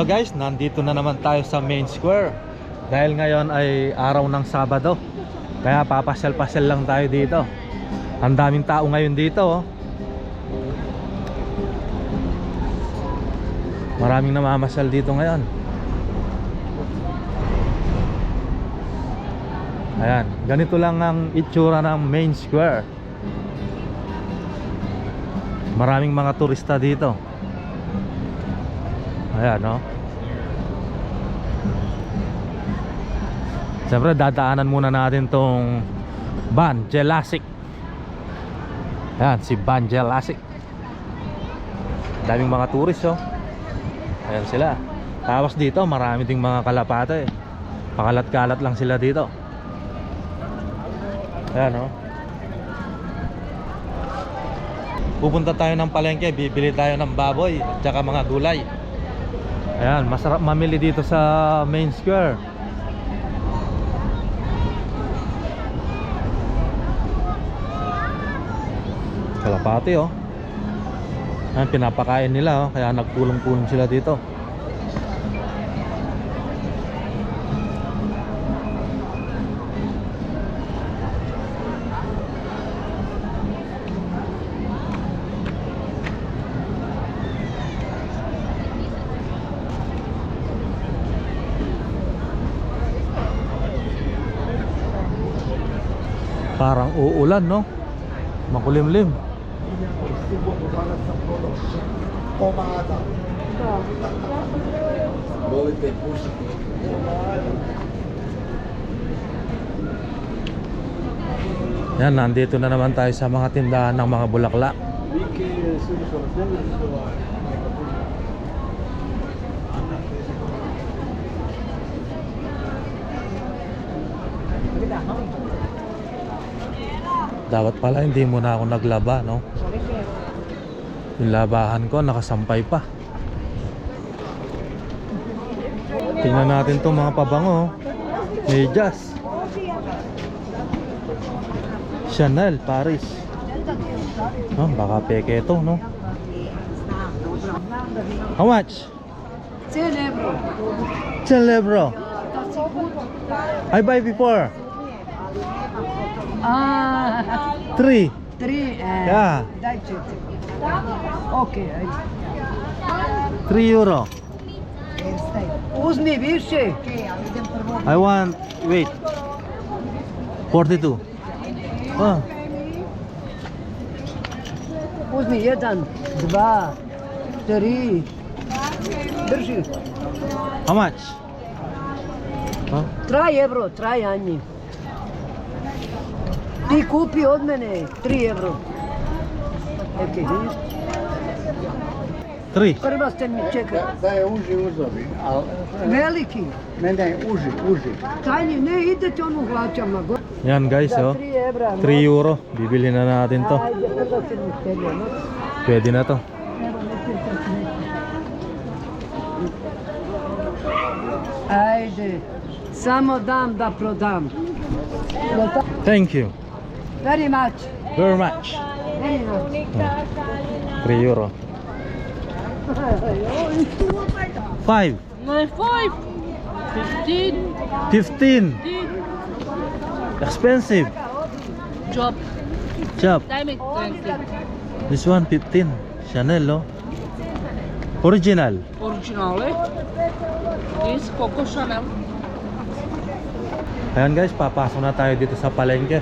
Hello guys, nandito na naman tayo sa main square. Dahil ngayon ay araw ng Sabado. Kaya papasyal-pasyal lang tayo dito. Ang daming tao ngayon dito oh. Maraming namamasyal dito ngayon. Ayan, ganito lang ang itsura ng main square. Maraming mga turista dito Ayan, no? Siyempre, dadaanan muna natin tong Ban Jelasic. Ayan, si Ban Jelasic. Daming mga tourist, oh. Ayan sila. Tapos dito, marami ding mga kalapate. Pakalat-kalat lang sila dito. Ayan, no? Pupunta tayo ng palengke, bibili tayo ng baboy at saka mga gulay. Ayan, masarap mamili dito sa main square. Kalapati oh. Ayan, pinapakain nila oh, kaya nagpulong-pulong sila dito. Parang uulan no? Makulimlim. Yan, nandito na naman tayo sa mga tindahan ng mga bulaklak. Dapat pala hindi muna ako naglaba, no? Yung labahan ko nakasampay pa. Tingnan natin tong mga pabango. oh. Medyas. Chanel, Paris. Oh, baka peke ito, no? How much? Celebro. 10 euro. I buy before. Ah, 3. три. eh, Yeah. Дайте. Окей. 3 euro. Uzmi više. I want, wait. 42. Oh, Uzmi jedan, dva, tri. Drži. how much? Huh? Traj evro, traj Anji. Ti kupi od mene 3 evro. Okej, vidiš? 3. Prva ste mi čekali. Da je uži uzovi, ali Veliki. ne, ne, uži, uži. Tajni, ne idete onu hlačama. go- Yan guys, Za oh. 3 evra. no? 3 euro. Bibili na natin to. Ajde, prva ste mi htjeli, no? Pwede na to. Ajde, samo dam da prodam. Thank you. Very much. Very much. Very much. 3 euro. 5. My five. Fifteen. 15. Expensive. Job. Twenty. This one 15. Chanel, no? Original. Original eh? This Coco Chanel. Ayan guys, papasok na tayo dito sa palengke.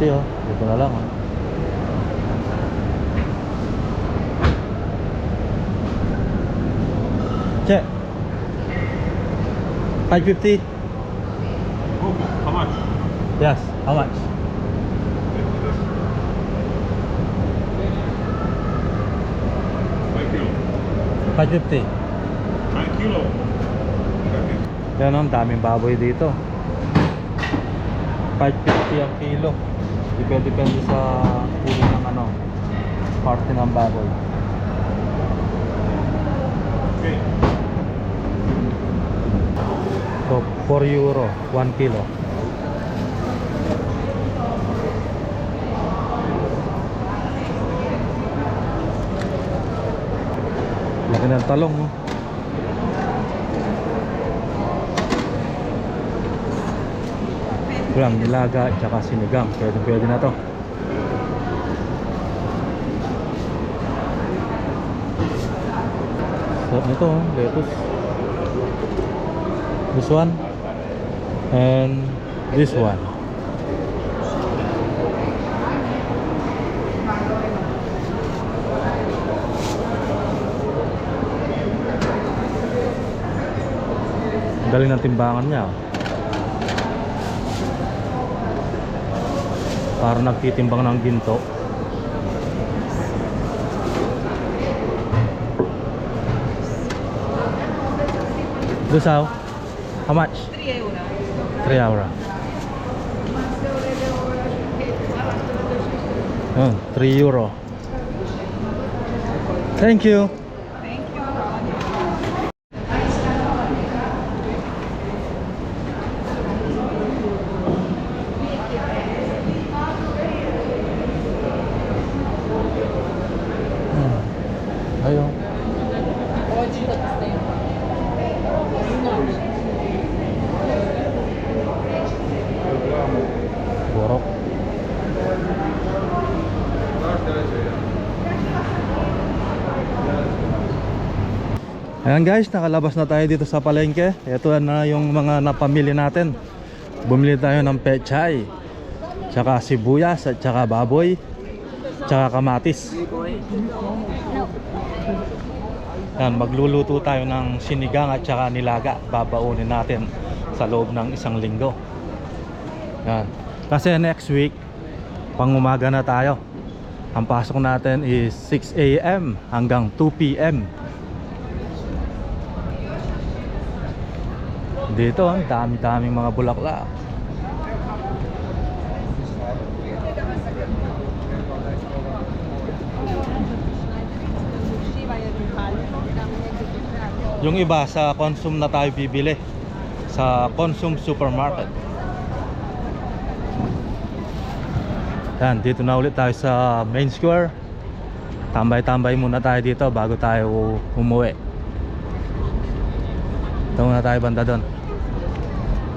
150 oh. Dito na lang oh. Check. 550. Oh, how much? Yes, how much? Five kilo. 550. 5 kilo. Yan ang daming baboy dito. 550 ang kilo. Depende-depende sa uri ng ano, parte ng baboy. Okay. So, 4 euro, 1 kilo. Laki ng talong, no? Kulang nilaga at saka sinigang. Pwede pwede na to. So, ito, oh, lettuce. This one and this one. Galing ng timbangan niya. oh. Para nagtitimbang ng ginto. Lusaw, how much? 3 euro. 3 euro. Oh, 3 euro. Thank you. Thank you. Hmm. Ayun. Borok. Ayan guys, nakalabas na tayo dito sa palengke. Ito na yung mga napamili natin. Bumili tayo ng pechay, tsaka sibuyas, at tsaka baboy, tsaka kamatis. Yan, magluluto tayo ng sinigang at tsaka nilaga. Babaunin natin sa loob ng isang linggo. Yan. Kasi next week, pang umaga na tayo. Ang pasok natin is 6 a.m. hanggang 2 p.m. Dito, ang dami-daming mga bulaklak. Yung iba sa Consum na tayo bibili sa Consum Supermarket. Yan, dito na ulit tayo sa main square. Tambay-tambay muna tayo dito bago tayo umuwi. Ito muna tayo banda doon.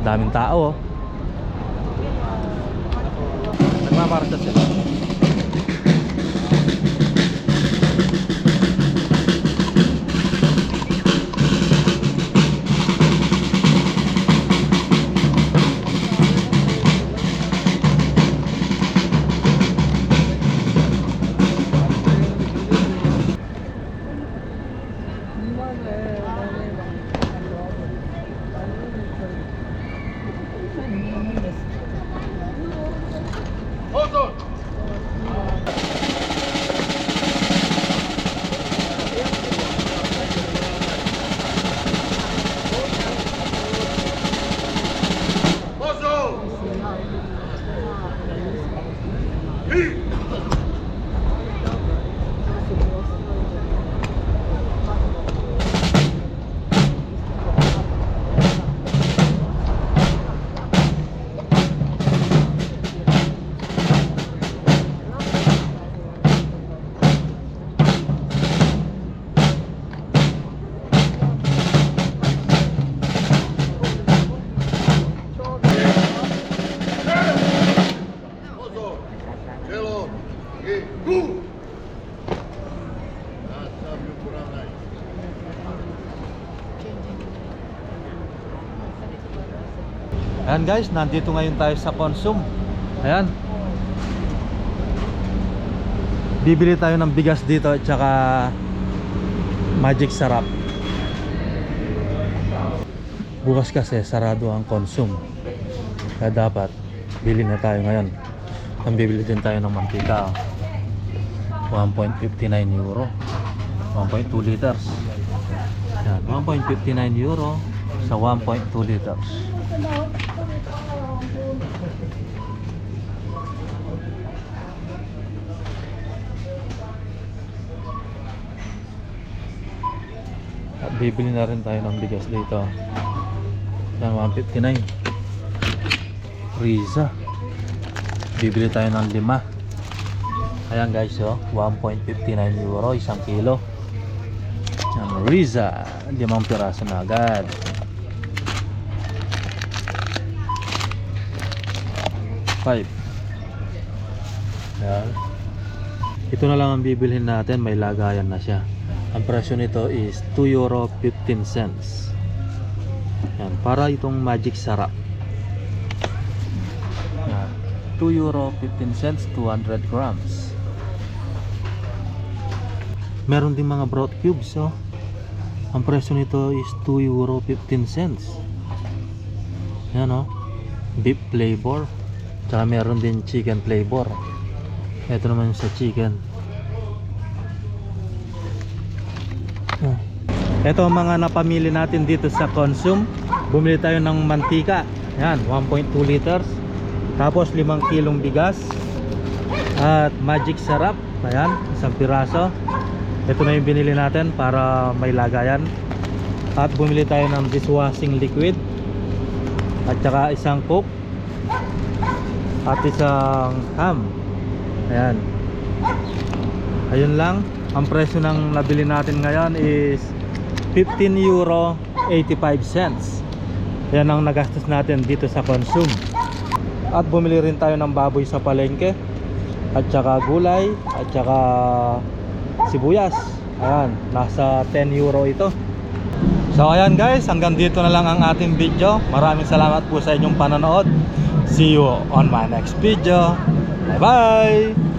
Daming tao oh. Nagmamarcha sila. Ayan guys, nandito ngayon tayo sa Consum. Ayan. Bibili tayo ng bigas dito at saka magic sarap. Bukas kasi sarado ang consume. Kaya dapat bili na tayo ngayon. Ang bibili din tayo ng mantika. oh. 1.59 euro. 1.2 liters. Yan, 1.59 euro sa 1.2 liters. At bibili na rin tayo ng bigas dito. Yan, 159. Riza. Bibili tayo ng lima. Ayan guys, oh, 1.59 euro, isang kilo. Yan, Riza. Limang piraso na agad. Five. Yan. Ito na lang ang bibilhin natin, may lagayan na siya. Ang presyo nito is 2 euro 15 cents. Yan, para itong magic sarap. Yan, 2 euro 15 cents, 200 grams. Meron din mga broth cubes, oh. Ang presyo nito is 2 euro 15 cents. Yan, oh. Beef flavor. Tsaka meron din chicken flavor. Ito naman yung sa chicken. Oh. Ito ang mga napamili natin dito sa Consum. Bumili tayo ng mantika. Yan, 1.2 liters. Tapos 5 kilong bigas. At magic sarap. Ayan, isang piraso. Ito na yung binili natin para may lagayan. At bumili tayo ng dishwashing liquid. At saka isang coke. At isang ham. Ayan. Ayun lang. Ang presyo ng nabili natin ngayon is 15 euro 85 cents. Yan ang nagastos natin dito sa Consum. At bumili rin tayo ng baboy sa palengke. At saka gulay. At saka sibuyas. Ayan. Nasa 10 euro ito. So ayan guys, hanggang dito na lang ang ating video. Maraming salamat po sa inyong panonood. See you on my next video. Bye bye!